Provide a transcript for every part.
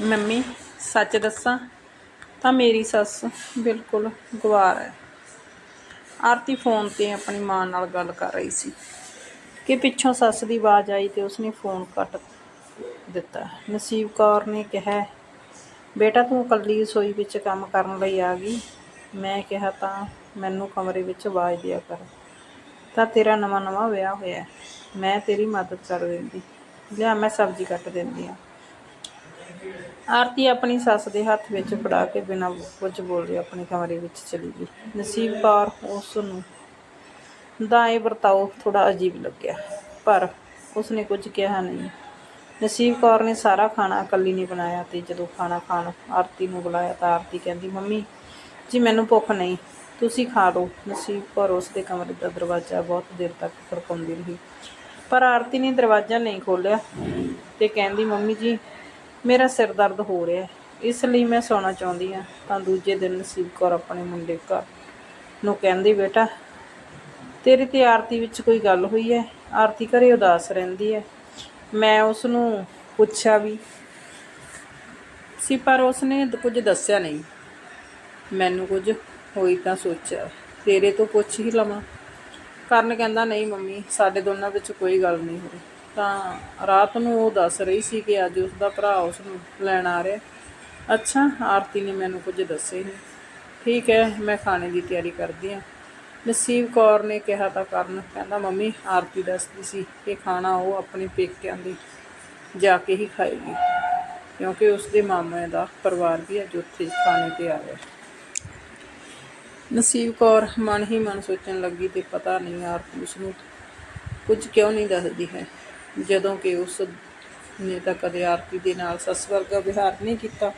Mummy, ਸੱਚ ਦੱਸਾਂ ਤਾਂ ਮੇਰੀ ਸੱਸ ਬਿਲਕੁਲ ਗਵਾਰ ਹੈ। ਆਰਤੀ ਫੋਨ ਤੇ ਆਪਣੀ ਮਾਂ ਨਾਲ ਗੱਲ ਕਰ ਰਹੀ ਸੀ ਕਿ ਪਿੱਛੋਂ ਸੱਸ ਦੀ ਆਵਾਜ਼ ਆਈ ਤੇ ਉਸਨੇ ਫੋਨ ਕੱਟ ਦਿੱਤਾ। ਨਸੀਬ ਕੌਰ ਨੇ ਕਿਹਾ, ਬੇਟਾ, ਤੂੰ ਇਕੱਲੀ ਰਸੋਈ ਵਿੱਚ ਕੰਮ ਕਰਨ ਲਈ ਆ ਗਈ। ਮੈਂ ਕਿਹਾ, ਤਾਂ ਮੈਨੂੰ ਕਮਰੇ ਵਿੱਚ ਆਵਾਜ਼ ਦਿਆ ਕਰ। ਤਾਂ ਤੇਰਾ ਨਵਾਂ ਨਵਾਂ ਵਿਆਹ ਹੋਇਆ। ਮੈਂ ਤੇਰੀ ਮਦਦ ਕਰ ਦਿੰਦੀ। ਲਿਆ, ਮੈਂ ਸਬਜ਼ੀ ਕੱਟ ਦਿੰਦੀ ਹਾਂ ਆਰਤੀ ਆਪਣੀ ਸੱਸ ਦੇ ਹੱਥ ਵਿੱਚ ਫੜਾ ਕੇ ਬਿਨਾਂ ਕੁਝ ਬੋਲੇ ਆਪਣੇ ਕਮਰੇ ਵਿੱਚ ਚਲੀ ਗਈ। ਨਸੀਬ ਕੌਰ ਉਸ ਨੂੰ ਦਾ ਇਹ ਵਰਤਾਓ ਥੋੜਾ ਅਜੀਬ ਲੱਗਿਆ, ਪਰ ਉਸਨੇ ਕੁਝ ਕਿਹਾ ਨਹੀਂ। ਨਸੀਬ ਕੌਰ ਨੇ ਸਾਰਾ ਖਾਣਾ ਇਕੱਲੀ ਨੇ ਬਣਾਇਆ ਤੇ ਜਦੋਂ ਖਾਣਾ ਖਾਣ ਆਰਤੀ ਨੂੰ ਬੁਲਾਇਆ ਤਾਂ ਆਰਤੀ ਕਹਿੰਦੀ, ਮੰਮੀ ਜੀ, ਮੈਨੂੰ ਭੁੱਖ ਨਹੀਂ, ਤੁਸੀਂ ਖਾ ਲਓ। ਨਸੀਬ ਕੌਰ ਉਸ ਦੇ ਕਮਰੇ ਦਾ ਦਰਵਾਜ਼ਾ ਬਹੁਤ ਦੇਰ ਤੱਕ ਖੜਕਾਉਂਦੀ ਰਹੀ, ਪਰ ਆਰਤੀ ਨੇ ਦਰਵਾਜ਼ਾ ਨਹੀਂ ਖੋਲ੍ਹਿਆ ਤੇ ਕਹਿੰਦੀ, ਮੰਮੀ ਜੀ ਮੇਰਾ ਸਿਰ ਦਰਦ ਹੋ ਰਿਹਾ ਹੈ। ਇਸ ਲਈ ਮੈਂ ਸੌਣਾ ਚਾਹੁੰਦੀ ਹਾਂ, ਤਾਂ ਦੂਜੇ ਦਿਨ ਨਸੀਬ ਕੌਰ ਆਪਣੇ ਮੁੰਡੇ ਘਰ ਨੂੰ ਕਹਿੰਦੀ, ਬੇਟਾ, ਤੇਰੀ ਤੇ ਆਰਤੀ ਵਿੱਚ ਕੋਈ ਗੱਲ ਹੋਈ ਹੈ? ਆਰਤੀ ਘਰੇ ਉਦਾਸ ਰਹਿੰਦੀ ਹੈ। ਮੈਂ ਉਸ ਨੂੰ ਪੁੱਛਿਆ ਵੀ ਸੀ, ਪਰ ਉਸਨੇ ਕੁਝ ਦੱਸਿਆ ਨਹੀਂ। ਮੈਨੂੰ ਕੁਝ ਹੋਈ ਤਾਂ ਸੋਚਿਆ, ਤੇਰੇ ਤੋਂ ਪੁੱਛ ਹੀ ਲਵਾਂ। ਕਰਨ ਕਹਿੰਦਾ, ਨਹੀਂ ਮੰਮੀ, ਸਾਡੇ ਦੋਨਾਂ ਵਿੱਚ ਕੋਈ ਗੱਲ ਨਹੀਂ ਹੋਈ। ਤਾਂ ਰਾਤ ਨੂੰ ਉਹ ਦੱਸ ਰਹੀ ਸੀ ਕਿ ਅੱਜ ਉਸ ਦਾ ਭਰਾ ਉਸ ਨੂੰ ਲੈਣ ਆ ਰਿਹਾ। ਅੱਛਾ, ਆਰਤੀ ਨੇ ਮੈਨੂੰ ਕੁਝ ਦੱਸਿਆ ਨਹੀਂ। ਠੀਕ ਹੈ, ਮੈਂ ਖਾਣੇ ਦੀ ਤਿਆਰੀ ਕਰਦੀ ਹਾਂ। ਨਸੀਬ ਕੌਰ ਨੇ ਕਿਹਾ ਤਾਂ ਕਰਨ, ਕਹਿੰਦਾ, ਮੰਮੀ, ਆਰਤੀ ਦੱਸਦੀ ਸੀ ਕਿ ਖਾਣਾ ਉਹ ਆਪਣੇ ਪੇਕਿਆਂ ਦੇ ਜਾ ਕੇ ਹੀ ਖਾਏਗੀ, ਕਿਉਂਕਿ ਉਸ ਦੇ ਮਾਮੇ ਦਾ ਪਰਿਵਾਰ ਵੀ ਅੱਜ ਉੱਥੇ ਖਾਣੇ ਤੇ ਆ ਰਿਹਾ ਨਸੀਬ ਕੌਰ ਮਨ ਹੀ ਮਨ ਸੋਚਣ ਲੱਗੀ ਤੇ ਪਤਾ ਨਹੀਂ ਆਰਤੀ ਉਸ ਨੂੰ ਕੁਝ ਕਿਉਂ ਨਹੀਂ ਦੱਸਦੀ ਹੈ। ਜਦੋਂ ਕਿ ਉਸ ਨੇ ਤਾਂ ਕਦੇ ਆਰਤੀ ਦੇ ਨਾਲ ਸੱਸ ਵਰਗਾ ਵਿਹਾਰ ਨਹੀਂ ਕੀਤਾ।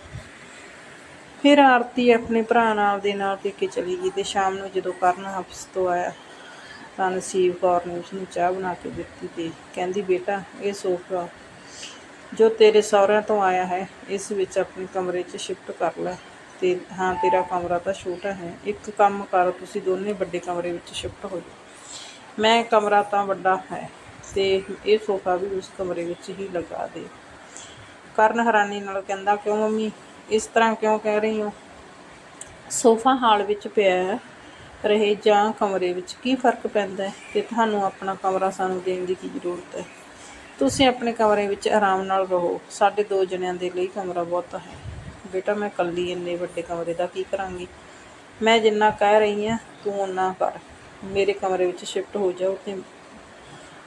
ਫਿਰ ਆਰਤੀ ਆਪਣੇ ਭਰਾ ਨਾਲ ਦੇ ਨਾਲ ਪੇਕੇ ਚਲੀ ਗਈ ਤੇ ਸ਼ਾਮ ਨੂੰ ਜਦੋਂ ਕਰਨ ਵਾਪਸ ਤੋਂ ਆਇਆ ਤਾਂ ਨਸੀਬ ਕੌਰ ਨੇ ਉਸ ਨੂੰ ਚਾਹ ਬਣਾ ਕੇ ਦਿੱਤੀ ਤੇ ਕਹਿੰਦੀ, ਬੇਟਾ, ਇਹ ਸੋਫਾ ਜੋ ਤੇਰੇ ਸਹੁਰਿਆਂ ਤੋਂ ਆਇਆ ਹੈ, ਇਸ ਵਿੱਚ ਆਪਣੇ ਕਮਰੇ 'ਚ ਸ਼ਿਫਟ ਕਰ ਲੈ। ਤੇ ਹਾਂ, ਤੇਰਾ ਕਮਰਾ ਤਾਂ ਛੋਟਾ ਹੈ। ਇੱਕ ਕੰਮ ਕਰ, ਤੁਸੀਂ ਦੋਨੇ ਵੱਡੇ ਕਮਰੇ ਵਿੱਚ ਸ਼ਿਫਟ ਹੋ ਜਾਓ। ਮੈਂ ਕਮਰਾ ਤਾਂ ਵੱਡਾ ਹੈ। ਤੇ ਇਹ ਸੋਫਾ ਵੀ ਉਸ ਕਮਰੇ ਵਿੱਚ ਹੀ ਲਗਾ ਦੇ। ਕਰਨ ਹੈਰਾਨੀ ਨਾਲ ਕਹਿੰਦਾ, ਕਿਉਂ ਮੰਮੀ? ਇਸ ਤਰ੍ਹਾਂ ਕਿਉਂ ਕਹਿ ਰਹੀ ਹੋ? ਸੋਫਾ ਹਾਲ ਵਿੱਚ ਪਿਆ ਰਹੇ ਜਾਂ ਕਮਰੇ ਵਿੱਚ ਕੀ ਫ਼ਰਕ ਪੈਂਦਾ ਹੈ ਤੇ ਤੁਹਾਨੂੰ ਆਪਣਾ ਕਮਰਾ ਸਾਨੂੰ ਦੇਣ ਦੀ ਕੀ ਜ਼ਰੂਰਤ ਹੈ? ਤੁਸੀਂ ਆਪਣੇ ਕਮਰੇ ਵਿੱਚ ਆਰਾਮ ਨਾਲ ਰਹੋ। ਸਾਡੇ ਦੋ ਜਣਿਆਂ ਦੇ ਲਈ ਕਮਰਾ ਬਹੁਤ ਹੈ। ਬੇਟਾ, ਮੈਂ ਇਕੱਲੀ ਇੰਨੇ ਵੱਡੇ ਕਮਰੇ ਦਾ ਕੀ ਕਰਾਂਗੀ? ਮੈਂ ਜਿੰਨਾ ਕਹਿ ਰਹੀ ਹਾਂ, ਤੂੰ ਓਨਾ ਕਰ। ਮੇਰੇ ਕਮਰੇ ਵਿੱਚ ਸ਼ਿਫਟ ਹੋ ਜਾਓ ਤੇ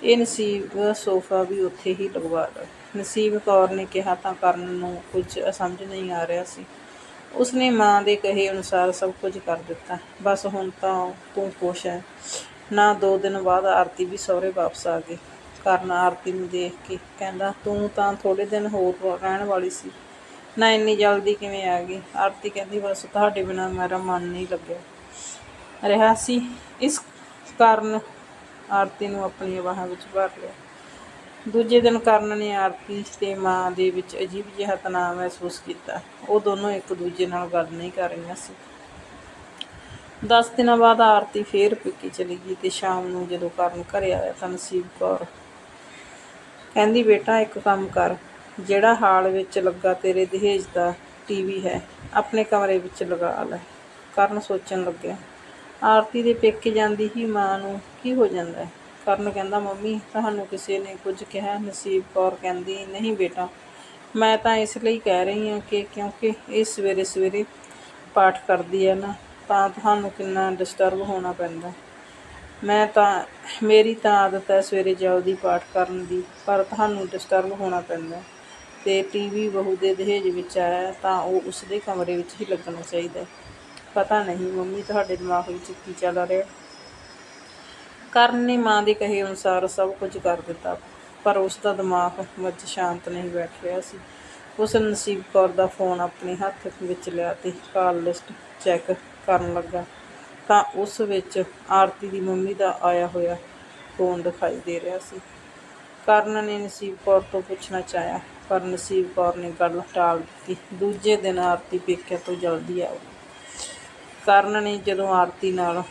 ਇਹ ਨਸੀਬ ਸੋਫਾ ਵੀ ਉੱਥੇ ਹੀ ਲਗਵਾ ਲਓ ਨਸੀਬ ਕੌਰ ਨੇ ਕਿਹਾ, ਤਾਂ ਕਰਨ ਨੂੰ ਕੁਝ ਸਮਝ ਨਹੀਂ ਆ ਰਿਹਾ ਸੀ। ਉਸਨੇ ਮਾਂ ਦੇ ਕਹੇ ਅਨੁਸਾਰ ਸਭ ਕੁਝ ਕਰ ਦਿੱਤਾ। ਬਸ ਹੁਣ ਤਾਂ ਤੂੰ ਖੁਸ਼ ਹੈ। ਨਾ ਦੋ ਦਿਨ ਬਾਅਦ ਆਰਤੀ ਵੀ ਸਹੁਰੇ ਵਾਪਸ ਆ ਗਈ। ਕਰਨ ਆਰਤੀ ਨੂੰ ਦੇਖ ਕੇ ਕਹਿੰਦਾ, ਤੂੰ ਤਾਂ ਥੋੜੇ ਦਿਨ ਹੋਰ ਰਹਿਣ ਵਾਲੀ ਸੀ। ਨਾ ਇੰਨੀ ਜਲਦੀ ਕਿਵੇਂ ਆ ਗਈ? ਆਰਤੀ ਕਹਿੰਦੀ, ਬਸ ਤੁਹਾਡੇ ਬਿਨਾਂ ਮੇਰਾ ਮਨ ਨਹੀਂ ਲੱਗਿਆ। ਰਿਹਾ ਸੀ। ਇਸ ਕਾਰਨ ਆਰਤੀ ਨੂੰ ਆਪਣੀਆਂ ਬਾਹਾਂ ਵਿੱਚ ਭਰ ਲਿਆ। ਦੂਜੇ ਦਿਨ ਕਰਨ ਨੇ ਆਰਤੀ ਤੇ ਮਾਂ ਦੇ ਵਿੱਚ ਅਜੀਬ ਜਿਹਾ ਤਣਾਅ ਮਹਿਸੂਸ ਕੀਤਾ। ਉਹ ਦੋਨੋਂ ਇੱਕ ਦੂਜੇ ਨਾਲ ਗੱਲ ਨਹੀਂ ਕਰ ਰਹੀਆਂ ਸੀ। 10 ਦਿਨਾਂ ਬਾਅਦ ਆਰਤੀ ਫੇਰ ਪਿੱਕੀ ਚਲੀ ਗਈ ਤੇ ਸ਼ਾਮ ਨੂੰ ਜਦੋਂ ਕਰਨ ਘਰੇ ਆਇਆ ਤਾਂ ਨਸੀਬ ਕੌਰ ਕਹਿੰਦੀ, ਬੇਟਾ, ਇੱਕ ਕੰਮ ਕਰ। ਜਿਹੜਾ ਹਾਲ ਵਿੱਚ ਲੱਗਾ ਤੇਰੇ ਦਹੇਜ ਦਾ ਟੀਵੀ ਹੈ, ਆਪਣੇ ਕਮਰੇ ਵਿੱਚ ਲਗਾ ਲੈ। ਕਰਨ ਸੋਚਣ ਲੱਗਿਆ। ਆਰਤੀ ਦੇ ਪੇਕੇ ਜਾਂਦੀ ਹੀ ਮਾਂ ਨੂੰ ਕੀ ਹੋ ਜਾਂਦਾ ਕਰਨ ਕਹਿੰਦਾ, ਮੰਮੀ, ਤੁਹਾਨੂੰ ਕਿਸੇ ਨੇ ਕੁਝ ਕਿਹਾ? ਨਸੀਬ ਕੌਰ ਕਹਿੰਦੀ, ਨਹੀਂ ਬੇਟਾ, ਮੈਂ ਤਾਂ ਇਸ ਲਈ ਕਹਿ ਰਹੀ ਹਾਂ ਕਿ ਕਿਉਂਕਿ ਇਹ ਸਵੇਰੇ ਸਵੇਰੇ ਪਾਠ ਕਰਦੀ ਹੈ ਨਾ, ਤਾਂ ਤੁਹਾਨੂੰ ਕਿੰਨਾ ਡਿਸਟਰਬ ਹੋਣਾ ਪੈਂਦਾ ਮੈਂ ਤਾਂ, ਮੇਰੀ ਤਾਂ ਆਦਤ ਹੈ ਸਵੇਰੇ ਜਲਦੀ ਪਾਠ ਕਰਨ ਦੀ, ਪਰ ਤੁਹਾਨੂੰ ਡਿਸਟਰਬ ਹੋਣਾ ਪੈਂਦਾ ਤੇ ਟੀਵੀ ਬਹੂ ਦੇ ਦਹੇਜ ਵਿੱਚ ਆਇਆ ਤਾਂ ਉਹ ਉਸਦੇ ਕਮਰੇ ਵਿੱਚ ਹੀ ਲੱਗਣਾ ਚਾਹੀਦਾ ਪਤਾ ਨਹੀਂ, ਮੰਮੀ ਤੁਹਾਡੇ ਦਿਮਾਗ ਵਿੱਚ ਕੀ ਚੱਲ ਰਿਹਾ। ਕਰਨ ਨੇ ਮਾਂ ਦੇ ਕਹੇ ਅਨੁਸਾਰ ਸਭ ਕੁਝ ਕਰ ਦਿੱਤਾ, ਪਰ ਉਸ ਦਾ ਦਿਮਾਗ ਵਿੱਚ ਸ਼ਾਂਤ ਨਹੀਂ ਬੈਠ ਰਿਹਾ ਸੀ। ਉਸ ਨਸੀਬ ਕੌਰ ਦਾ ਫੋਨ ਆਪਣੇ ਹੱਥ ਵਿੱਚ ਲਿਆ ਤੇ ਕਾਲ ਲਿਸਟ ਚੈੱਕ ਕਰਨ ਲੱਗਾ। ਤਾਂ ਉਸ ਵਿੱਚ ਆਰਤੀ ਦੀ ਮੰਮੀ ਦਾ ਆਇਆ ਹੋਇਆ ਫੋਨ ਦਿਖਾਈ ਦੇ ਰਿਹਾ ਸੀ। ਕਰਨ ਨੇ ਨਸੀਬ ਕੌਰ ਤੋਂ ਪੁੱਛਣਾ ਚਾਹਿਆ, ਪਰ ਨਸੀਬ ਕੌਰ ਨੇ ਗੱਲ ਟਾਲ ਦਿੱਤੀ। ਦੂਜੇ ਦਿਨ ਆਰਤੀ ਪੇਕਿਆਂ ਤੋਂ ਜਲਦੀ ਆਉ ਕਰਨ ਨੇ ਜਦੋਂ ਆਰਤੀ ਨਾਲ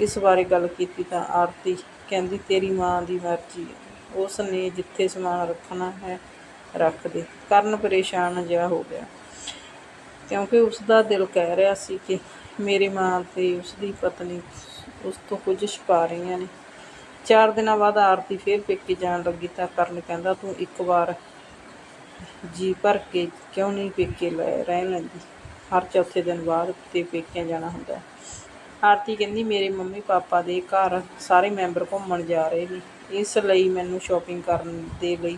ਇਸ ਬਾਰੇ ਗੱਲ ਕੀਤੀ ਤਾਂ ਆਰਤੀ ਕਹਿੰਦੀ, ਤੇਰੀ ਮਾਂ ਦੀ ਮਰਜ਼ੀ ਹੈ। ਉਸ ਨੇ ਜਿੱਥੇ ਸਮਾਨ ਰੱਖਣਾ ਹੈ, ਰੱਖ ਦੇ। ਕਰਨ ਪਰੇਸ਼ਾਨ ਜਿਹਾ ਹੋ ਗਿਆ। ਕਿਉਂਕਿ ਉਸ ਦਾ ਦਿਲ ਕਹਿ ਰਿਹਾ ਸੀ ਕਿ ਮੇਰੀ ਮਾਂ ਤੇ ਉਸ ਦੀ ਪਤਨੀ ਉਸ ਤੋਂ ਕੁਝ ਛੁਪਾ ਰਹੀਆਂ ਨੇ। ਚਾਰ ਦਿਨਾਂ ਬਾਅਦ ਆਰਤੀ ਫੇਰ ਪੇਕੇ ਜਾਣ ਲੱਗੀ ਤਾਂ ਕਰਨ ਕਹਿੰਦਾ, ਤੂੰ ਇੱਕ ਵਾਰ ਜੀ ਭਰ ਕੇ ਕਿਉਂ ਨਹੀਂ ਪੇਕੇ ਲੈ, ਰਹਿਣ ਲੈਂਦੀ ਹਰ ਚੌਥੇ ਦਿਨ ਬਾਅਦ ਤੇ ਪੇਕਿਆਂ ਜਾਣਾ ਹੁੰਦਾ ਆਰਤੀ ਕਹਿੰਦੀ, ਮੇਰੇ ਮੰਮੀ ਪਾਪਾ ਦੇ ਘਰ ਸਾਰੇ ਮੈਂਬਰ ਘੁੰਮਣ ਜਾ ਰਹੇ ਨੇ। ਇਸ ਲਈ ਮੈਨੂੰ ਸ਼ਾਪਿੰਗ ਕਰਨ ਦੇ ਲਈ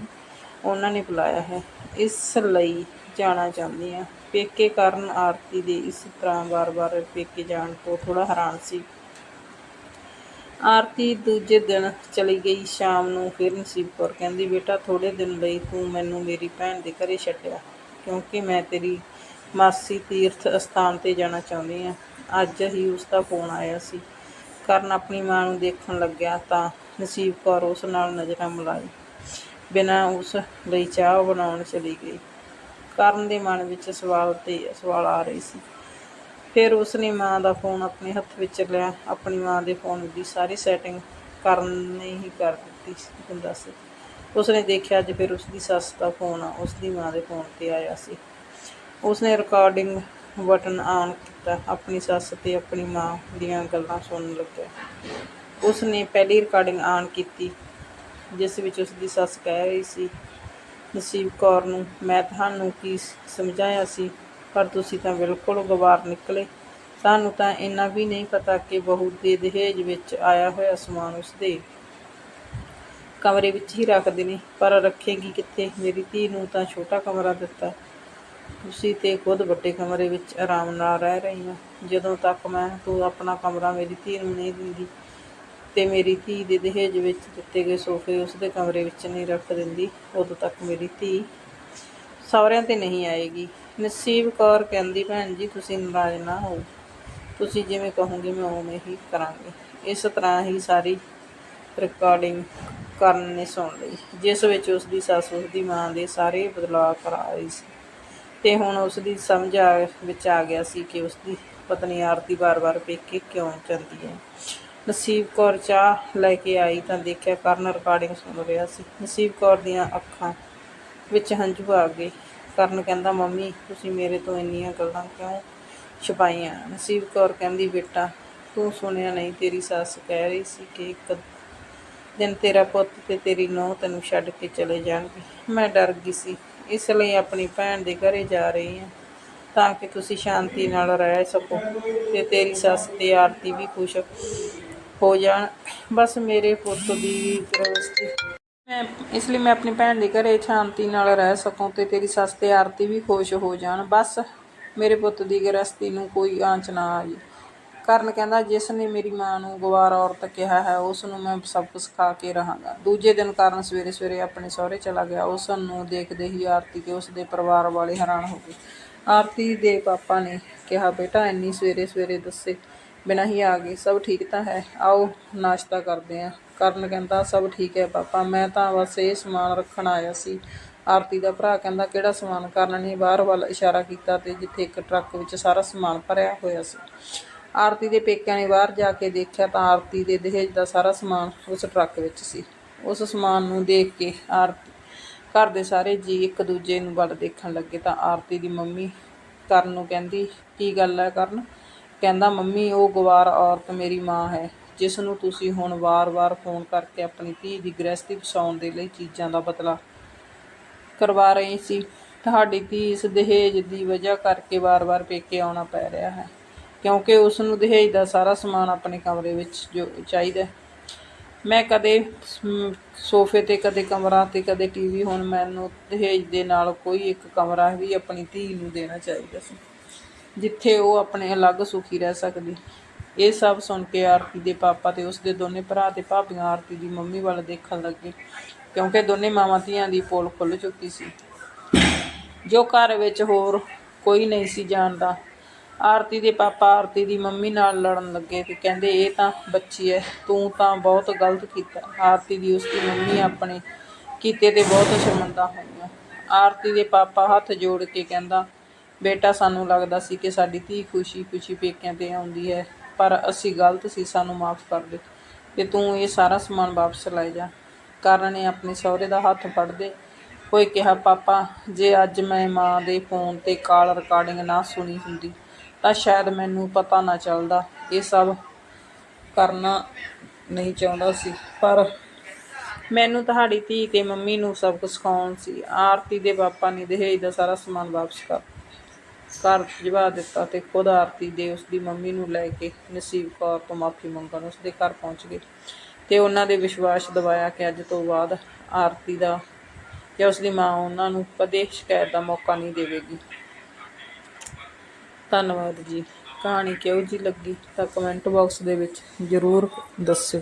ਉਹਨਾਂ ਨੇ ਬੁਲਾਇਆ ਹੈ। ਇਸ ਲਈ ਜਾਣਾ ਚਾਹੁੰਦੀ ਹਾਂ। ਪੇਕੇ ਕਾਰਨ ਆਰਤੀ ਦੇ ਇਸ ਤਰ੍ਹਾਂ ਵਾਰ-ਵਾਰ ਪੇਕੇ ਜਾਣ ਤੋਂ ਥੋੜਾ ਹੈਰਾਨ ਸੀ। ਆਰਤੀ ਦੂਜੇ ਦਿਨ ਚਲੀ ਗਈ, ਸ਼ਾਮ ਨੂੰ ਫਿਰ ਨਸੀਬ ਕੌਰ ਕਹਿੰਦੀ, ਬੇਟਾ ਥੋੜੇ ਦਿਨ ਲਈ ਤੂੰ ਮੈਨੂੰ ਮੇਰੀ ਭੈਣ ਦੇ ਘਰੇ ਛੱਡਿਆ, ਕਿਉਂਕਿ ਮੈਂ ਤੇਰੀ ਮਾਸੀ ਤੀਰਥ ਅਸਥਾਨ ਤੇ ਜਾਣਾ ਚਾਹੁੰਦੀ ਹਾਂ। ਅੱਜ ਹੀ ਉਸ ਦਾ ਫੋਨ ਆਇਆ ਸੀ। ਕਰਨ ਆਪਣੀ ਮਾਂ ਨੂੰ ਦੇਖਣ ਲੱਗਿਆ ਤਾਂ ਨਸੀਬ ਕੌਰ ਉਸ ਨਾਲ ਨਜ਼ਰਾਂ ਮਿਲਾਈ। ਬਿਨਾਂ ਉਸ ਲਈ ਚਾਹ ਬਣਾਉਣ ਚਲੀ ਗਈ। ਕਰਨ ਦੇ ਮਨ ਵਿੱਚ ਸਵਾਲ ਤੇ ਸਵਾਲ ਆ ਰਹੀ ਸੀ। ਫਿਰ ਉਸਨੇ ਮਾਂ ਦਾ ਫੋਨ ਆਪਣੇ ਹੱਥ ਵਿੱਚ ਲਿਆ। ਆਪਣੀ ਮਾਂ ਦੇ ਫੋਨ ਦੀ ਸਾਰੀ ਸੈਟਿੰਗ ਕਰਨ ਨੇ ਹੀ ਕਰ ਦਿੱਤੀ ਹੁੰਦਾ ਸੀ। ਉਸਨੇ ਦੇਖਿਆ ਅੱਜ ਫਿਰ ਉਸਦੀ ਸੱਸ ਦਾ ਫੋਨ ਉਸਦੀ ਮਾਂ ਦੇ ਫੋਨ ਤੇ ਆਇਆ ਸੀ। ਉਸਨੇ ਰਿਕਾਰਡਿੰਗ ਬਟਨ ਆਨ ਕੀਤਾ। ਆਪਣੀ ਸੱਸ ਤੇ ਆਪਣੀ ਮਾਂ ਦੀਆਂ ਗੱਲਾਂ ਸੁਣਨ ਲੱਗਿਆ। ਉਸਨੇ ਪਹਿਲੀ ਰਿਕਾਰਡਿੰਗ ਆਨ ਕੀਤੀ, ਜਿਸ ਵਿੱਚ ਉਸਦੀ ਸੱਸ ਕਹਿ ਰਹੀ ਸੀ, ਨਸੀਬ ਕੌਰ ਨੂੰ ਮੈਂ ਤੁਹਾਨੂੰ ਕੀ ਸਮਝਾਇਆ ਸੀ? ਪਰ ਤੁਸੀਂ ਤਾਂ ਬਿਲਕੁਲ ਗਵਾਰ ਨਿਕਲੇ। ਸਾਨੂੰ ਤਾਂ ਇੰਨਾ ਵੀ ਨਹੀਂ ਪਤਾ ਕਿ ਬਹੂ ਦੇ ਦਹੇਜ ਵਿੱਚ ਆਇਆ ਹੋਇਆ ਸਮਾਨ ਉਸਦੇ ਕਮਰੇ ਵਿੱਚ ਹੀ ਰੱਖ ਦੇਣੀ ਪਰ ਰੱਖੇਗੀ ਕਿੱਥੇ? ਮੇਰੀ ਧੀ ਨੂੰ ਤਾਂ ਛੋਟਾ ਕਮਰਾ ਦਿੱਤਾ। ਤੁਸੀਂ ਤੇ ਖੁਦ ਵੱਡੇ ਕਮਰੇ ਵਿੱਚ ਆਰਾਮ ਨਾਲ ਰਹਿ ਰਹੀ ਹੋ। ਜਦੋਂ ਤੱਕ ਮੈਂ, ਤੂੰ ਆਪਣਾ ਕਮਰਾ ਮੇਰੀ ਧੀ ਨੂੰ ਨਹੀਂ ਦਿੰਦੀ ਤੇ ਮੇਰੀ ਧੀ ਦੇ ਦਹੇਜ ਵਿੱਚ ਦਿੱਤੇ ਗਏ ਸੋਫੇ ਉਸਦੇ ਕਮਰੇ ਵਿੱਚ ਨਹੀਂ ਰੱਖ ਦਿੰਦੀ, ਉਦੋਂ ਤੱਕ ਮੇਰੀ ਧੀ ਸਹੁਰਿਆਂ ਤੇ ਨਹੀਂ ਆਏਗੀ। ਨਸੀਬ ਕੌਰ ਕਹਿੰਦੀ, ਭੈਣ ਜੀ, ਤੁਸੀਂ ਨਾਰਾਜ਼ ਨਾ ਹੋ। ਤੁਸੀਂ ਜਿਵੇਂ ਕਹੋਗੇ, ਮੈਂ ਉਵੇਂ ਹੀ ਕਰਾਂਗੇ। ਇਸ ਤਰ੍ਹਾਂ ਹੀ ਸਾਰੀ ਰਿਕਾਰਡਿੰਗ ਕਰਨ ਨੇ ਸੁਣ ਲਈ, ਜਿਸ ਵਿੱਚ ਉਸ ਦੀ ਸੱਸ ਉਸ ਦੀ ਮਾਂ ਦੇ ਸਾਰੇ ਬਦਲਾਅ ਕਰਾ ਰਹੀ ਸੀ। ਤੇ ਹੁਣ ਉਸ ਦੀ ਸਮਝ ਆ, ਵਿੱਚ ਆ ਗਿਆ ਸੀ ਕਿ ਉਸ ਦੀ ਪਤਨੀ ਆਰਤੀ ਵਾਰ-ਵਾਰ ਪੇਕੇ ਕਿਉਂ ਜਾਂਦੀ ਹੈ। ਨਸੀਬ ਕੌਰ ਚਾਹ ਲੈ ਕੇ ਆਈ ਤਾਂ ਦੇਖਿਆ ਕਰਨ ਰਿਕਾਰਡਿੰਗ ਸੁਣ ਰਿਹਾ ਸੀ। ਨਸੀਬ ਕੌਰ ਦੀਆਂ ਅੱਖਾਂ ਵਿੱਚ ਹੰਝੂ ਆ ਗਏ। ਕਰਨ ਕਹਿੰਦਾ, ਮੰਮੀ, ਤੁਸੀਂ ਮੇਰੇ ਤੋਂ ਇੰਨੀਆਂ ਗੱਲਾਂ ਕਿਉਂ ਛੁਪਾਈਆਂ? ਨਸੀਬ ਕੌਰ ਕਹਿੰਦੀ, ਬੇਟਾ, ਤੂੰ ਸੁਣਿਆ ਨਹੀਂ, ਤੇਰੀ ਸੱਸ ਕਹਿ ਰਹੀ ਸੀ ਕਿ ਇੱਕ ਦਿਨ ਤੇਰਾ ਪੁੱਤ ਤੇ ਤੇਰੀ ਨੂੰਹ ਤੈਨੂੰ ਛੱਡ ਕੇ ਚਲੇ ਜਾਣਗੇ। ਮੈਂ ਡਰ ਗਈ ਸੀ। ਇਸ ਲਈ ਆਪਣੀ ਭੈਣ ਦੇ ਘਰੇ ਜਾ ਰਹੀ ਹਾਂ, ਤਾਂ ਕਿ ਤੁਸੀਂ ਸ਼ਾਂਤੀ ਨਾਲ ਰਹਿ ਸਕੋ ਤੇ ਤੇਰੀ ਸੱਸ ਤੇ ਆਰਤੀ ਵੀ ਖੁਸ਼ ਹੋ ਜਾਣ। ਬਸ ਮੇਰੇ ਪੁੱਤ ਦੀ ਗ੍ਰਸਤੀ ਮੈਂ ਇਸ ਲਈ ਮੈਂ ਆਪਣੀ ਭੈਣ ਦੇ ਘਰੇ ਸ਼ਾਂਤੀ ਨਾਲ ਰਹਿ ਸਕਾਂ ਤੇ ਤੇਰੀ ਸੱਸ ਤੇ ਆਰਤੀ ਵੀ ਖੁਸ਼ ਹੋ ਜਾਣ। ਬਸ ਮੇਰੇ ਪੁੱਤ ਦੀ ਗ੍ਰਸਤੀ ਨੂੰ ਕੋਈ ਆਂਚ ਨਾ ਆਈ। ਕਰਨ ਕਹਿੰਦਾ, ਜਿਸ ਨੇ ਮੇਰੀ ਮਾਂ ਨੂੰ ਗਵਾਰ ਔਰਤ ਕਿਹਾ ਹੈ, ਉਸ ਨੂੰ ਮੈਂ ਸਬਕ ਸਿਖਾ ਕੇ ਰਹਾਂਗਾ। ਦੂਜੇ ਦਿਨ ਕਰਨ ਸਵੇਰੇ ਸਵੇਰੇ ਆਪਣੇ ਸਹੁਰੇ ਚਲਾ ਗਿਆ। ਉਸ ਨੂੰ ਦੇਖਦੇ ਹੀ ਆਰਤੀ ਤੇ ਉਸ ਦੇ ਪਰਿਵਾਰ ਵਾਲੇ ਹੈਰਾਨ ਹੋ ਗਏ। ਆਰਤੀ ਦੇ ਪਾਪਾ ਨੇ ਕਿਹਾ, ਬੇਟਾ, ਇੰਨੀ ਸਵੇਰੇ ਸਵੇਰੇ ਦੱਸੇ, ਬਿਨਾਂ ਹੀ ਆ ਗਏ। ਸਭ ਠੀਕ ਤਾਂ ਹੈ। ਆਓ, ਨਾਸ਼ਤਾ ਕਰਦੇ ਹਾਂ ਕਰਨ ਕਹਿੰਦਾ, ਸਭ ਠੀਕ ਹੈ ਪਾਪਾ, ਮੈਂ ਤਾਂ ਬਸ ਇਹ ਸਮਾਨ ਰੱਖਣ ਆਇਆ ਸੀ। ਆਰਤੀ ਦਾ ਭਰਾ ਕਹਿੰਦਾ, ਕਿਹੜਾ ਸਮਾਨ? ਕਰਨ ਨੇ ਬਾਹਰ ਵੱਲ ਇਸ਼ਾਰਾ ਕੀਤਾ ਤੇ ਜਿੱਥੇ ਇੱਕ ਟਰੱਕ ਵਿੱਚ ਸਾਰਾ ਸਮਾਨ ਭਰਿਆ ਹੋਇਆ ਸੀ। ਆਰਤੀ ਦੇ ਪੇਕਿਆਂ ਨੇ ਬਾਹਰ ਜਾ ਕੇ ਦੇਖਿਆ ਤਾਂ ਆਰਤੀ ਦੇ ਦਹੇਜ ਦਾ ਸਾਰਾ ਸਮਾਨ ਉਸ ਟਰੱਕ ਵਿੱਚ ਸੀ। ਉਸ ਸਮਾਨ ਨੂੰ ਦੇਖ ਕੇ ਆਰਤੀ, ਘਰ ਦੇ ਸਾਰੇ ਜੀ ਇੱਕ ਦੂਜੇ ਨੂੰ ਵੱਲ ਦੇਖਣ ਲੱਗੇ ਤਾਂ ਆਰਤੀ ਦੀ ਮੰਮੀ ਕਰਨ ਨੂੰ ਕਹਿੰਦੀ, ਕੀ ਗੱਲ ਹੈ ਕਰਨ? ਕਹਿੰਦਾ, ਮੰਮੀ, ਉਹ ਗਵਾਰ ਔਰਤ ਮੇਰੀ ਮਾਂ ਹੈ, ਜਿਸ ਨੂੰ ਤੁਸੀਂ ਹੁਣ ਵਾਰ-ਵਾਰ ਫੋਨ ਕਰਕੇ ਆਪਣੀ ਧੀ ਦੀ ਗ੍ਰਸਤੀ ਫਸਾਉਣ ਦੇ ਲਈ ਚੀਜ਼ਾਂ ਦਾ ਬਦਲਾ ਕਰਵਾ ਰਹੀ ਸੀ। ਤੁਹਾਡੀ ਧੀ ਇਸ ਦਹੇਜ ਦੀ ਵਜ੍ਹਾ ਕਰਕੇ ਵਾਰ-ਵਾਰ ਪੇਕੇ ਆਉਣਾ ਪੈ ਰਿਹਾ ਹੈ। ਕਿਉਂਕਿ ਉਸ ਨੂੰ ਦਹੇਜ ਦਾ ਸਾਰਾ ਸਮਾਨ ਆਪਣੇ ਕਮਰੇ ਵਿੱਚ ਜੋ ਚਾਹੀਦਾ ਮੈਂ ਕਦੇ ਸੋਫੇ ਤੇ, ਕਦੇ ਕਮਰਾ ਤੇ, ਕਦੇ ਟੀਵੀ ਹੁਣ ਮੈਨੂੰ ਦਹੇਜ ਦੇ ਨਾਲ ਕੋਈ ਇੱਕ ਕਮਰਾ ਵੀ ਆਪਣੀ ਧੀ ਨੂੰ ਦੇਣਾ ਚਾਹੀਦਾ ਸੀ, ਜਿੱਥੇ ਉਹ ਆਪਣੇ ਅਲੱਗ ਸੁਖੀ ਰਹਿ ਸਕਦੀ। ਇਹ ਸਭ ਸੁਣ ਕੇ ਆਰਤੀ ਦੇ ਪਾਪਾ ਤੇ ਉਸਦੇ ਦੋਨੇ ਭਰਾ ਤੇ ਭਾਬੀਆਂ ਆਰਤੀ ਦੀ ਮੰਮੀ ਵੱਲ ਦੇਖਣ ਲੱਗੇ, ਕਿਉਂਕਿ ਦੋਨੇ ਮਾਵਾਂ ਧੀਆਂ ਦੀ ਪੋਲ ਖੁੱਲ ਚੁੱਕੀ ਸੀ। ਜੋ ਘਰ ਵਿੱਚ ਹੋਰ ਕੋਈ ਨਹੀਂ ਸੀ ਜਾਣਦਾ ਆਰਤੀ ਦੇ ਪਾਪਾ ਆਰਤੀ ਦੀ ਮੰਮੀ ਨਾਲ ਲੜਨ ਲੱਗੇ ਤੇ ਕਹਿੰਦੇ, ਇਹ ਤਾਂ ਬੱਚੀ ਹੈ ਤੂੰ ਤਾਂ ਬਹੁਤ ਗਲਤ ਕੀਤਾ। ਆਰਤੀ ਦੀ ਉਸਦੀ ਮੰਮੀ ਆਪਣੇ ਕੀਤੇ ਤੇ ਬਹੁਤ ਸ਼ਰਮਿੰਦਾ ਹੋਈਆਂ ਆਰਤੀ ਦੇ ਪਾਪਾ ਹੱਥ ਜੋੜ ਕੇ ਕਹਿੰਦਾ, ਬੇਟਾ, ਸਾਨੂੰ ਲੱਗਦਾ ਸੀ ਕਿ ਸਾਡੀ ਧੀ ਖੁਸ਼ੀ ਖੁਸ਼ੀ ਪੇਕਿਆਂ ਤੇ ਆਉਂਦੀ ਹੈ ਪਰ ਅਸੀਂ ਗਲਤ ਸੀ, ਸਾਨੂੰ ਮਾਫ ਕਰ ਦੇ ਤੇ ਤੂੰ ਇਹ ਸਾਰਾ ਸਮਾਨ ਵਾਪਸ ਲੈ ਜਾ। ਕਰਨ ਨੇ ਆਪਣੇ ਸਹੁਰੇ ਦਾ ਹੱਥ ਫੜ ਦੇ ਹੋਏ ਕਿਹਾ, ਪਾਪਾ, ਜੇ ਅੱਜ ਮੈਂ ਮਾਂ ਦੇ ਫੋਨ ਤੇ ਕਾਲ ਰਿਕਾਰਡਿੰਗ ਨਾ ਸੁਣੀ ਹੁੰਦੀ ਤਾਂ ਸ਼ਾਇਦ ਮੈਨੂੰ ਪਤਾ ਨਾ ਚੱਲਦਾ। ਇਹ ਸਭ ਕਰਨਾ ਨਹੀਂ ਚਾਹੁੰਦਾ ਸੀ, ਪਰ ਮੈਨੂੰ ਤੁਹਾਡੀ ਧੀ ਤੇ ਮੰਮੀ ਨੂੰ ਸਬਕ ਸਿਖਾਉਣ ਸੀ। ਆਰਤੀ ਦੇ ਪਾਪਾ ਨੇ ਦਹੇਜ ਦਾ ਸਾਰਾ ਸਮਾਨ ਵਾਪਸ ਕਰ, ਘਰ ਭਜਵਾ ਦਿੱਤਾ ਤੇ ਖੁਦ ਆਰਤੀ ਦੇ ਉਸਦੀ ਮੰਮੀ ਨੂੰ ਲੈ ਕੇ ਨਸੀਬ ਕੌਰ ਤੋਂ ਮਾਫੀ ਮੰਗਣ ਉਸਦੇ ਘਰ ਪਹੁੰਚ ਗਏ ਤੇ ਉਹਨਾਂ ਦੇ ਵਿਸ਼ਵਾਸ ਦਿਵਾਇਆ ਕਿ ਅੱਜ ਤੋਂ ਬਾਅਦ ਆਰਤੀ ਦਾ ਜਾਂ ਉਸਦੀ ਮਾਂ ਉਹਨਾਂ ਨੂੰ ਕਦੇ ਸ਼ਿਕਾਇਤ ਦਾ ਮੌਕਾ ਨਹੀਂ ਦੇਵੇਗੀ। ਧੰਨਵਾਦ ਜੀ। ਕਹਾਣੀ ਕਿਹੋ ਜੀ ਲੱਗੀ ਤਾਂ ਕਮੈਂਟ ਬਾਕਸ ਦੇ ਵਿੱਚ ਜ਼ਰੂਰ ਦੱਸਿਓ।